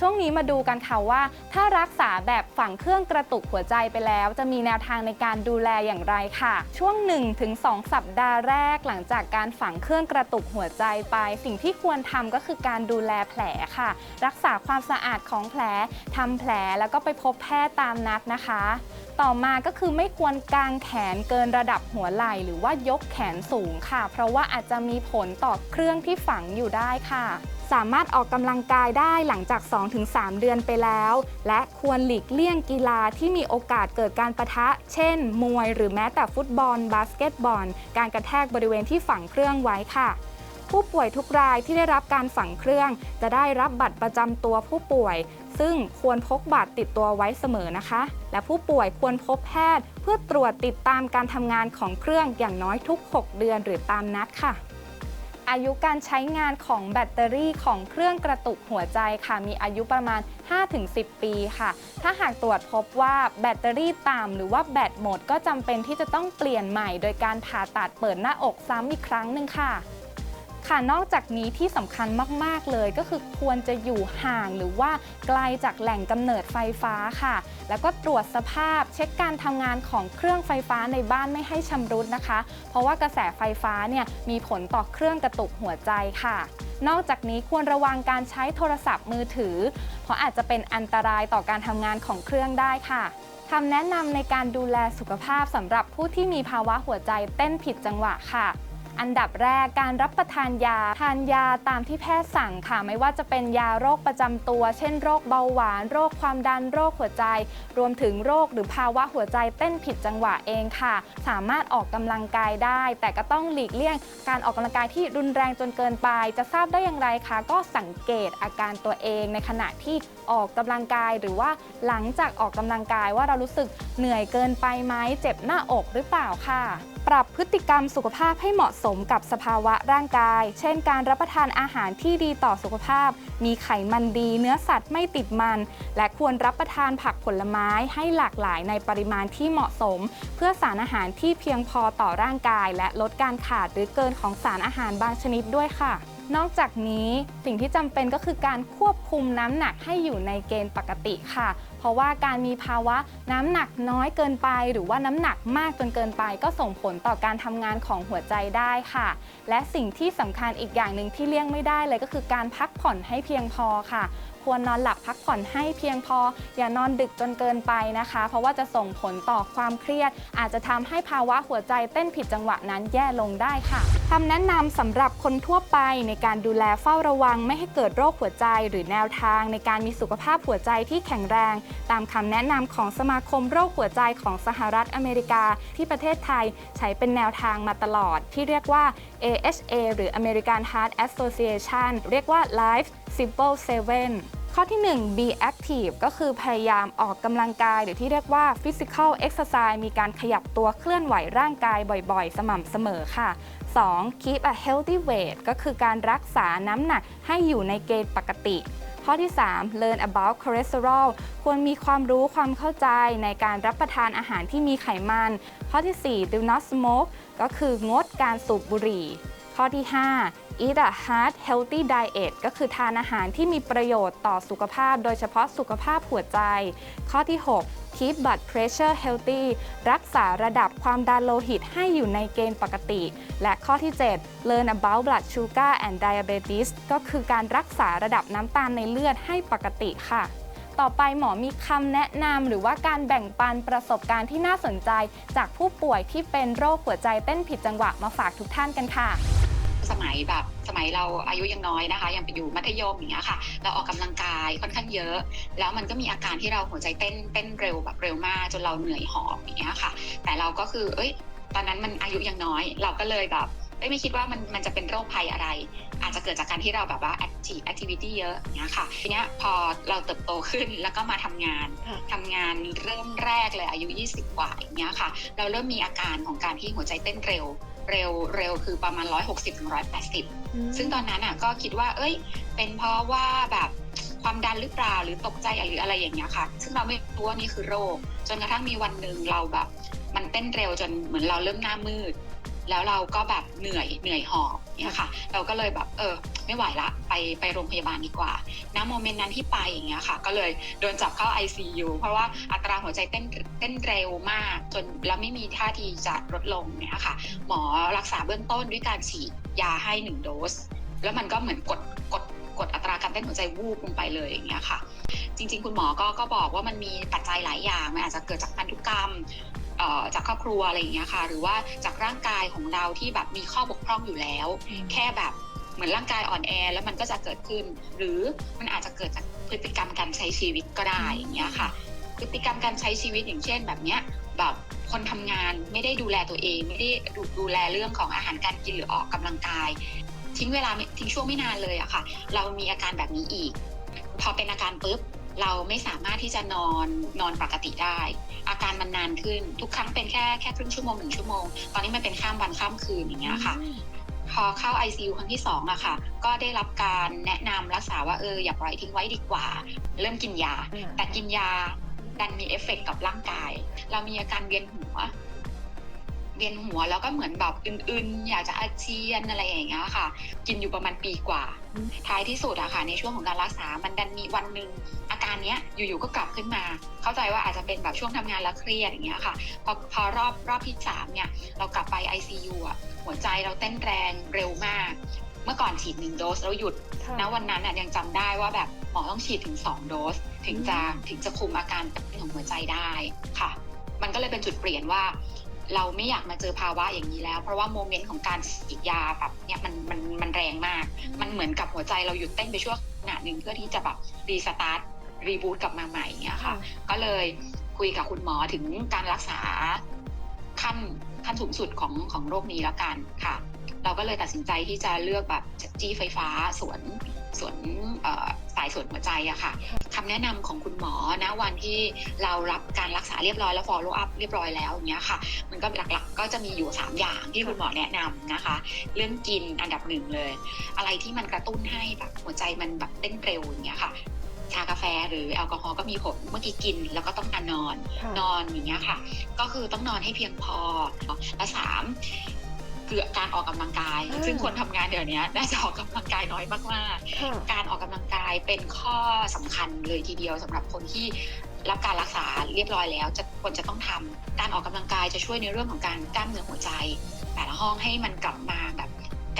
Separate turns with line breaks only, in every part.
ช่วงนี้มาดูกันค่ะว่า ถ้ารักษาแบบฝังเครื่องกระตุกหัวใจไปแล้ว จะมีแนวทางในการดูแลอย่างไรค่ะ ช่วง 1-2 สัปดาห์แรกหลังจากการฝังเครื่องกระตุกหัวใจไป สิ่งที่ควรทำก็คือการดูแลแผลค่ะ รักษาความสะอาดของแผลทำแผลแล้วก็ไปพบแพทย์ตามนัดนะคะ ต่อมาก็คือไม่ควรกางแขนเกินระดับหัวไหล่หรือว่ายกแขนสูงค่ะ เพราะว่าอาจจะมีผลต่อเครื่องที่ฝังอยู่ได้ค่ะ สามารถออกกำลังกายได้หลังจาก 2-3 เดือนไปแล้ว และควรหลีกเลี่ยงกีฬาที่มีโอกาสเกิดการประทะ เช่น มวย หรือแม้แต่ฟุตบอล บาสเกตบอล การกระแทกบริเวณที่ฝังเครื่องไว้ค่ะ ผู้ป่วยทุกรายที่ได้รับการฝังเครื่อง จะได้รับบัตรประจำตัวผู้ป่วย ซึ่งควรพกบัตรติดตัวไว้เสมอนะคะ และผู้ป่วยควรพบแพทย์ เพื่อตรวจติดตามการทำงานของเครื่องอย่างน้อยทุก 6 เดือนหรือตามนัดค่ะอายุการใช้งานของแบตเตอรี่ของเครื่องกระตุกหัวใจค่ะ มีอายุประมาณ 5-10 ปีค่ะ ถ้าหากตรวจพบว่าแบตเตอรี่ต่ำหรือว่าแบตหมดก็จำเป็นที่จะต้องเปลี่ยนใหม่ โดยการผ่าตัดเปิดหน้าอกซ้ำอีกครั้งหนึ่งค่ะ ค่ะนอกจากนี้ที่สำคัญมาก ๆ เลยก็คือควรจะอยู่ห่างหรือว่าไกลจากแหล่งกำเนิดไฟฟ้าค่ะ แล้วก็ตรวจสภาพเช็คการทำงานของเครื่องไฟฟ้าในบ้านไม่ให้ชำรุดนะคะ เพราะว่ากระแสไฟฟ้าเนี่ยมีผลต่อเครื่องกระตุกหัวใจค่ะนอกจากนี้ควรระวังการใช้โทรศัพท์มือถือ เพราะอาจจะเป็นอันตรายต่อการทำงานของเครื่องได้ค่ะคำแนะนำในการดูแลสุขภาพสำหรับผู้ที่มีภาวะหัวใจเต้นผิดจังหวะค่ะ อันดับแรกการรับประทานยา ทานยาตามที่แพทย์สั่งค่ะ ไม่ว่าจะเป็นยาโรคประจำตัว เช่นโรคเบาหวาน โรคความดันโรคหัวใจ รวมถึงโรคหรือภาวะหัวใจเต้นผิดจังหวะเองค่ะ สามารถออกกำลังกายได้ แต่ก็ต้องหลีกเลี่ยง การออกกำลังกายที่รุนแรงจนเกินไป จะทราบได้อย่างไรคะ ก็สังเกตอาการตัวเองในขณะที่ออกกำลังกายหรือว่าหลังจากออกกำลังกายว่าเรารู้สึกเหนื่อยเกินไปไหมเจ็บหน้าอกหรือเปล่าค่ะ ปรับพฤติกรรมสุขภาพให้เหมาะสมกับสภาวะร่างกาย เช่นการรับประทานอาหารที่ดีต่อสุขภาพ มีไขมันดีเนื้อสัตว์ไม่ติดมัน และควรรับประทานผักผลไม้ให้หลากหลายในปริมาณที่เหมาะสม เพื่อสารอาหารที่เพียงพอต่อร่างกาย และลดการขาดหรือเกินของสารอาหารบางชนิดด้วยค่ะนอกจากนี้สิ่งที่จำเป็นก็คือการควบคุมน้ำหนักให้อยู่ในเกณฑ์ปกติค่ะ ราะว่าการมีภาวะน้ำหนักน้อยเกินไป หรือว่าน้ำหนักมากจนเกินไป ก็ส่งผลต่อการทำงานของหัวใจได้ค่ะ และสิ่งที่สำคัญอีกอย่างหนึ่งที่เลี่ยงไม่ได้เลยก็คือการพักผ่อนให้เพียงพอค่ะ ควรนอนหลับพักผ่อนให้เพียงพอ อย่านอนดึกจนเกินไปนะคะ เพราะว่าจะส่งผลต่อความเครียด อาจจะทำให้ภาวะหัวใจเต้นผิดจังหวะนั้นแย่ลงได้ค่ะคำแนะนำสำหรับคนทั่วไปในการดูแลเฝ้าระวังไม่ให้เกิดโรคหัวใจ หรือแนวทางในการมีสุขภาพหัวใจที่แข็งแรง ตามคำแนะนำของสมาคมโรคหัวใจของสหรัฐอเมริกา ที่ประเทศไทยใช้เป็นแนวทางมาตลอด ที่เรียกว่า AHA หรือ American Heart Association เรียกว่า Life Simple 7 ข้อที่ 1 be active ก็คือพยายามออกกำลังกายหรือที่เรียกว่า physical exercise มีการขยับตัวเคลื่อนไหวร่างกายบ่อยๆ สม่ำเสมอค่ะ 2. keep a healthy weight ก็คือการรักษาน้ำหนักให้อยู่ในเกณฑ์ปกติ ข้อที่ 3 learn about cholesterol ควรมีความรู้ความเข้าใจในการรับประทานอาหารที่มีไขมัน ข้อที่ 4 do not smoke ก็คืองดการสูบบุหรี่ ข้อที่ 5 eat a heart healthy diet ก็คือทานอาหารที่มีประโยชน์ต่อสุขภาพ โดยเฉพาะสุขภาพหัวใจ ข้อที่ 6 keep blood pressure healthy รักษาระดับความดันโลหิตให้อยู่ในเกณฑ์ปกติ และข้อที่ 7 learn about blood sugar and diabetes ก็คือการรักษาระดับน้ำตาลในเลือดให้ปกติค่ะ ต่อไปหมอมีคำแนะนำหรือว่าการแบ่งปันประสบการณ์ที่น่าสนใจ จากผู้ป่วยที่เป็นโรคหัวใจเต้นผิดจังหวะมาฝากทุกท่านกันค่ะ
สมัยแบบสมัยเราอายุยังน้อยนะคะ ยังไปอยู่มัธยมอย่างเงี้ยค่ะ เราออกกำลังกายค่อนข้างเยอะ แล้วมันก็มีอาการที่เราหัวใจเต้นเต้นเร็วแบบเร็วมากจนเราเหนื่อยหอบอย่างเงี้ยค่ะ แต่เราก็คือเอ้ยตอนนั้นมันอายุยังน้อย เราก็เลยแบบเอ้ยไม่คิดว่ามันมันจะเป็นโรคภัยอะไร อาจจะเกิดจากการที่เราแบบว่า active activity เยอะอย่างเงี้ยค่ะทีเนี้ยพอเราเติบโตขึ้นแล้วก็มาทำงาน
ค่ะ
ทำงานเริ่มแรกเลยอายุ 20 กว่าอย่างเงี้ยค่ะ เราเริ่มมีอาการของการที่หัวใจเต้นเร็ว เร็วเร็วคือประมาณ 160ถึง180 ซึ่งตอนนั้นอะก็คิดว่า เอ้ย เป็นเพราะว่าแบบความดันหรือเปล่าหรือตกใจหรืออะไรอย่างเงี้ยค่ะ ซึ่งเราไม่รู้ว่านี่คือโรค จนกระทั่งมีวันหนึ่งเราแบบ มันเต้นเร็วจนเหมือนเราเริ่มหน้ามืด แล้วเราก็แบบเหนื่อยเหนื่อยหอบ เนี่ยค่ะ เราก็เลยแบบเออไม่ไหวละไปไปโรงพยาบาลดีกว่าณโมเมนต์นั้นที่ไปอย่างเงี้ยค่ะ ก็เลยโดนจับเข้า ICU เพราะว่าอัตราหัวใจเต้นเต้นเร็วมากจนแล้วไม่มีท่าทีจะลดลงเนี่ยค่ะ หมอรักษาเบื้องต้นด้วยการฉีดยาให้หนึ่งโดส แล้วมันก็เหมือนกดกดกดอัตราการเต้นหัวใจวูบลงไปเลยอย่างเงี้ยค่ะ จริง ๆ คุณหมอก็ก็บอกว่ามันมีปัจจัยหลายอย่างมันอาจจะเกิดจากพันธุกรรม จากครอบครัวอะไรอย่างเงี้ยค่ะ หรือว่าจากร่างกายของเราที่แบบมีข้อบกพร่องอยู่แล้ว แค่แบบเหมือนร่างกายอ่อนแอแล้วมันก็จะเกิดขึ้น หรือมันอาจจะเกิดจากพฤติกรรมการใช้ชีวิตก็ได้อย่างเงี้ยค่ะ พฤติกรรมการใช้ชีวิตอย่างเช่น แบบเนี้ยแบบคนทำงานไม่ได้ดูแลตัวเอง ไม่ได้ดูดูแลเรื่องของอาหารการกินหรือออกกำลังกาย ทิ้งเวลาไม่ทิ้งช่วงไม่นานเลยอะค่ะ เรามีอาการแบบนี้อีก พอเป็นอาการปุ๊บ เราไม่สามารถที่จะนอนนอนปกติได้ อาการมันนานขึ้นทุกครั้งเป็นแค่แค่ครึ่งชั่วโมงหนึ่งชั่วโมง ตอนนี้มันเป็นข้ามวันข้ามคืนอย่างเงี้ยค่ะ พอเข้า ICU ครั้งที่สองอะค่ะ ก็ได้รับการแนะนำรักษาว่าเอออย่าปล่อยทิ้งไว้ดีกว่า เริ่มกินยา แต่กินยาดันมีเอฟเฟกต์กับร่างกาย เรามีอาการเวียนหัว เวียนหัวแล้วก็เหมือนแบบอื่นๆ อยากจะอาเจียนอะไรอย่างเงี้ยค่ะ กินอยู่ประมาณปีกว่า
อืม
ท้ายที่สุดอะค่ะ ในช่วงของการรักษา มันดันมีวันหนึ่งอาการเนี้ยอยู่ๆก็กลับขึ้นมา เข้าใจว่าอาจจะเป็นแบบช่วงทำงานแล้วเครียดอย่างเงี้ยค่ะ พอพอรอบรอบที่สามเนี่ยเรากลับไป ICU อะหัวใจเราเต้นแรงเร็วมาก เมื่อก่อนฉีดหนึ่งโดสแล้วหยุดณวันนั้นน่ะยังจำได้ว่าแบบหมอต้องฉีดถึง2โดส ถึงจะถึงจะคุมอาการเต้นของหัวใจได้ค่ะ มันก็เลยเป็นจุดเปลี่ยนว่า เราไม่อยากมาเจอภาวะอย่างนี้แล้ว เพราะว่าโมเมนต์ของการฉีดยาแบบเนี้ยมันมันมันแรงมาก มันเหมือนกับหัวใจเราหยุดเต้นไปชั่วขณะหนึ่งเพื่อที่จะแบบรีสตาร์ทรีบูตกลับมาใหม่เนี้ยค่ะ ก็เลยคุยกับคุณหมอถึงการรักษาขั้นขั้นสูงสุดของของโรคนี้แล้วกันค่ะ เราก็เลยตัดสินใจที่จะเลือกแบบจี้ไฟฟ้าสวนสวนเอ่อสายสวนหัวใจอะค่ะ คำแนะนำของคุณหมอนะวันที่เรารับการรักษาเรียบร้อยแล้ว follow up เรียบร้อยแล้วอย่างเงี้ยค่ะ มันก็หลักๆก็จะมีอยู่ 3 อย่างที่คุณหมอแนะนำนะคะ เรื่องกินอันดับหนึ่งเลย อะไรที่มันกระตุ้นให้แบบหัวใจมันแบบเต้นเร็วอย่างเงี้ยค่ะชากาแฟหรือแอลกอฮอล์ก็มีผลเมื่อกี้กิน แล้วก็ต้องการนอน
ค่ะ
นอนอย่างเงี้ยค่ะ ก็คือต้องนอนให้เพียงพอและสาม คือการออกกำลังกาย
อ่า
ซึ่งคนทำงานเดี๋ยวนี้น่าจะออกกำลังกายน้อยมาก
ค่ะ
ๆการออกกำลังกายเป็นข้อสำคัญเลยทีเดียวสำหรับคนที่รับการรักษาเรียบร้อยแล้วจะควรจะต้องทำการออกกำลังกายจะช่วยในเรื่องของการกล้ามเนื้อหัวใจ แต่ละห้องให้มันกลับมาแบบ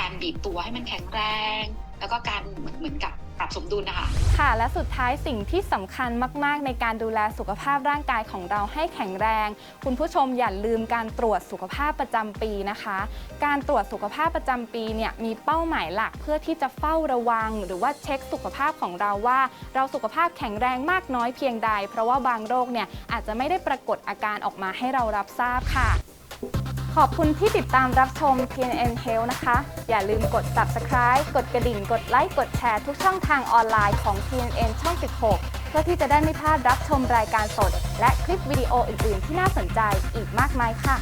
การบีบตัวให้มันแข็งแรง แล้วก็การเหมือนเหมือนกับ ปรับสมดุลนะคะ
ค่ะ และสุดท้ายสิ่งที่สำคัญมาก ๆ ในการดูแลสุขภาพร่างกายของเราให้แข็งแรง คุณผู้ชมอย่าลืมการตรวจสุขภาพประจำปีนะคะ การตรวจสุขภาพประจำปีเนี่ยมีเป้าหมายหลักเพื่อที่จะเฝ้าระวัง หรือว่าเช็คสุขภาพของเราว่า เราสุขภาพแข็งแรงมากน้อยเพียงใด เพราะว่าบางโรคเนี่ยอาจจะไม่ได้ปรากฏอาการออกมาให้เรารับทราบค่ะ ขอบคุณที่ติดตามรับชม TNN Health นะคะ อย่าลืมกด subscribe กดกระดิ่ง กดไลค์ กดแชร์ทุกช่องทางออนไลน์ของ TNN ช่อง 16 เพื่อที่จะได้ไม่พลาดรับชมรายการสด และคลิปวิดีโออื่น ๆ ที่น่าสนใจอีกมากมายค่ะ